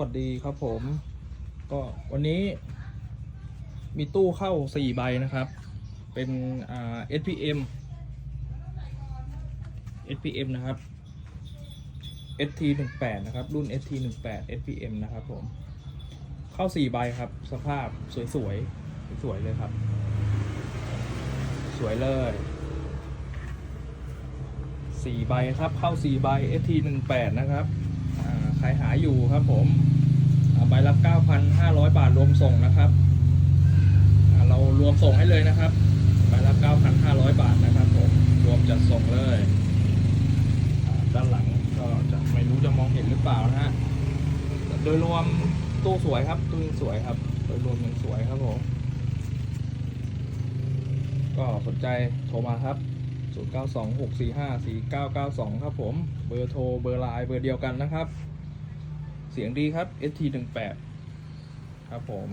วัสดีครับผม ก็วันนี้ มีตู้เข้า4ใบนะครับ เป็นอ่า SPM SPM นะครับ ST 1 8นะครับ รุ่น ST 1 8 SPM นะครับผม เข้า4ใบครับ สภาพสวยๆสวยเลยครับ สวยเลย4ใบครับ เข้า4ใบ ST 1 8นะครับ อ่า ใครหาอยู่ครับ ผมใบละ 9,500 บาทรวมส่งนะครับ เรารวมส่งให้เลยนะครับ ใบละ 9,500 บาทนะครับ ผม รวมจัดส่งเลย ด้านหลังก็จะไม่รู้จะมองเห็นหรือเปล่านะฮะ โดยรวมตู้สวยครับ ตู้ยังสวยครับ โดยรวมยังสวยครับผม ก็สนใจโทรมาครับ 0926454992 ครับผม เบอร์โทร เบอร์ไลน์ เบอร์เดียวกันนะครับ เสียงดีครับ ST18 ครับผม